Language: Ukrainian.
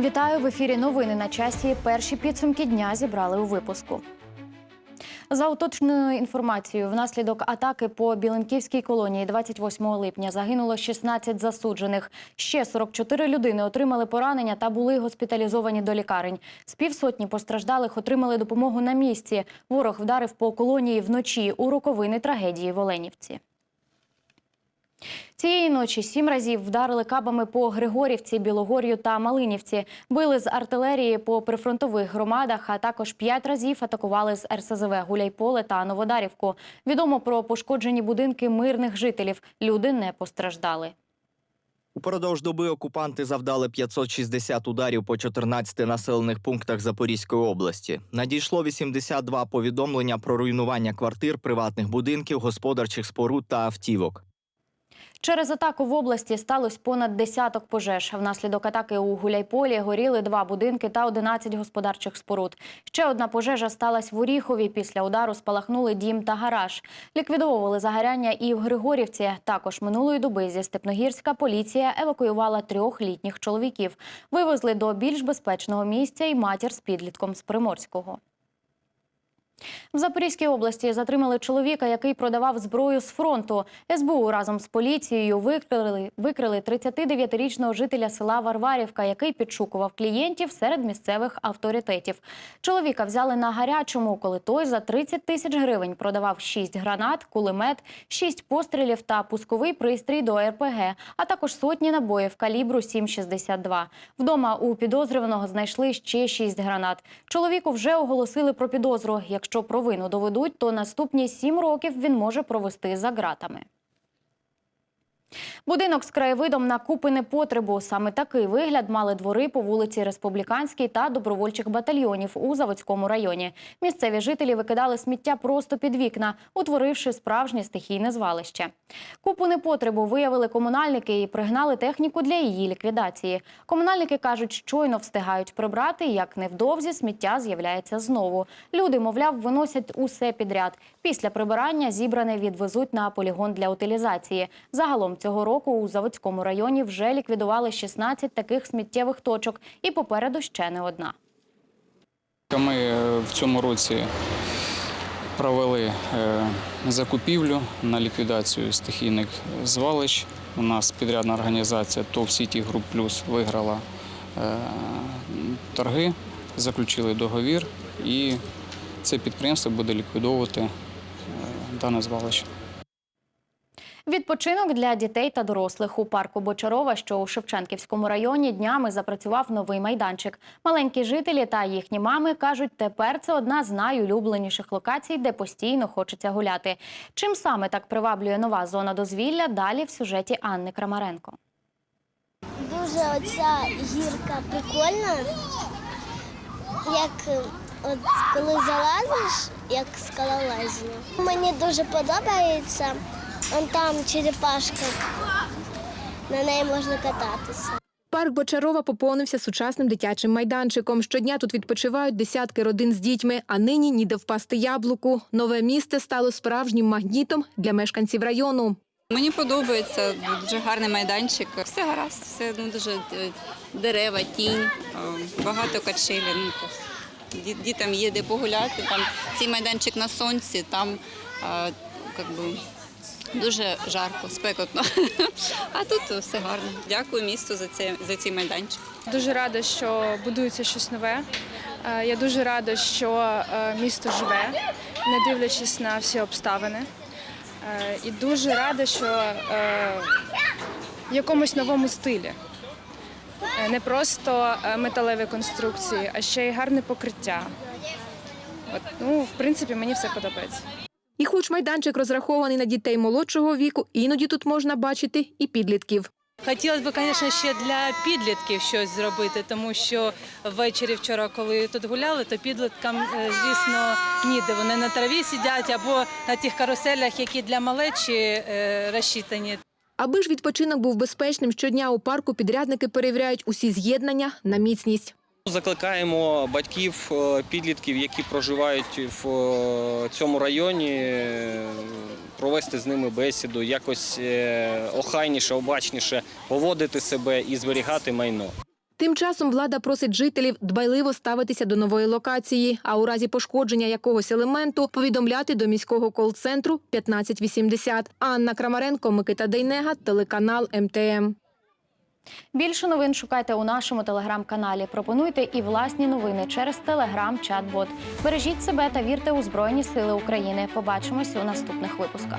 Вітаю в ефірі. Новини на часі. Перші підсумки дня зібрали у випуску. За уточненою інформацією, внаслідок атаки по Біленківській колонії 28 липня загинуло 16 засуджених. Ще 44 людини отримали поранення та були госпіталізовані до лікарень. З півсотні постраждалих отримали допомогу на місці. Ворог вдарив по колонії вночі у роковини трагедії в Оленівці. Цієї ночі сім разів вдарили кабами по Григорівці, Білогор'ю та Малинівці. Били з артилерії по прифронтових громадах, а також п'ять разів атакували з РСЗВ Гуляйполе та Новодарівку. Відомо про пошкоджені будинки мирних жителів. Люди не постраждали. Упродовж доби окупанти завдали 560 ударів по 14 населених пунктах Запорізької області. Надійшло 82 повідомлення про руйнування квартир, приватних будинків, господарчих споруд та автівок. Через атаку в області сталося понад десяток пожеж. Внаслідок атаки у Гуляйполі горіли два будинки та 11 господарчих споруд. Ще одна пожежа сталася в Оріхові. Після удару спалахнули дім та гараж. Ліквідовували загоряння і в Григорівці. Також минулої доби зі Степногірська поліція евакуювала трьох літніх чоловіків. Вивезли до більш безпечного місця і матір з підлітком з Приморського. В Запорізькій області затримали чоловіка, який продавав зброю з фронту. СБУ разом з поліцією викрили, викрили 39-річного жителя села Варварівка, який підшукував клієнтів серед місцевих авторитетів. Чоловіка взяли на гарячому, коли той за 30 тисяч гривень продавав 6 гранат, кулемет, 6 пострілів та пусковий пристрій до РПГ, а також сотні набоїв калібру 7,62. Вдома у підозрюваного знайшли ще 6 гранат. Чоловіку вже оголосили про підозру. Якщо провину доведуть, то наступні сім років він може провести за ґратами. Будинок з краєвидом на купи непотребу. Саме такий вигляд мали двори по вулиці Республіканській та добровольчих батальйонів у Заводському районі. Місцеві жителі викидали сміття просто під вікна, утворивши справжнє стихійне звалище. Купу непотребу виявили комунальники і пригнали техніку для її ліквідації. Комунальники кажуть, щойно встигають прибрати, як невдовзі сміття з'являється знову. Люди, мовляв, виносять усе підряд. Після прибирання зібране відвезуть на полігон для утилізації. Загалом цього року у Заводському районі вже ліквідували 16 таких сміттєвих точок і попереду ще не одна. Ми е, в цьому році провели е, закупівлю на ліквідацію стихійних звалищ. У нас підрядна організація ТОВ Сіті Груп Плюс виграла е, торги, заключили договір і це підприємство буде ліквідовувати дане звалище. Відпочинок для дітей та дорослих у парку Бочарова, що у Шевченківському районі, днями запрацював новий майданчик. Маленькі жителі та їхні мами кажуть, тепер це одна з найулюбленіших локацій, де постійно хочеться гуляти. Чим саме так приваблює нова зона дозвілля? Далі в сюжеті Анни Крамаренко. Дуже оця гірка прикольна. Як от коли залазиш, як скалолазіння. Мені дуже подобається. Вон там черепашка. На неї можна кататися. Парк Бочарова поповнився сучасним дитячим майданчиком. Щодня тут відпочивають десятки родин з дітьми, а нині ніде впасти яблуку. Нове місце стало справжнім магнітом для мешканців району. Мені подобається дуже гарний майданчик. Все гаразд, все ну дуже е, дерева, тінь, е, багато качелі. Ну, дітям є де погуляти. Там цей майданчик на сонці, там е, как би, дуже жарко, спекотно. А тут все гарно. Дякую місту за це за цей майданчик. Дуже рада, що будується щось нове. Е, Я дуже рада, що е, місто живе, не дивлячись на всі обставини. Е, І дуже рада, що в якомусь новому стилі. Не просто металеві конструкції, а ще й гарне покриття. От, ну, в принципі, мені все подобається. І хоч майданчик розрахований на дітей молодшого віку, іноді тут можна бачити і підлітків. Хотілося б, звісно, ще для підлітків щось зробити, тому що ввечері вчора, коли тут гуляли, то підліткам, е, звісно, ніде. Вони на траві сидять або на тих каруселях, які для малечі е, розчитані. Аби ж відпочинок був безпечним, щодня у парку підрядники перевіряють усі з'єднання на міцність. Закликаємо батьків е, підлітків, які проживають в е, цьому районі, е, провести з ними бесіду, якось охайніше, обачніше поводити себе і зберігати майно. Тим часом влада просить жителів дбайливо ставитися до нової локації, а у разі пошкодження якогось елементу повідомляти до міського кол-центру 1580. Анна Крамаренко, Микита Дейнега, телеканал МТМ. Більше новин шукайте у нашому телеграм-каналі. Пропонуйте і власні новини через телеграм-чат-бот. Бережіть себе та вірте у Збройні Сили України. Побачимось у наступних випусках.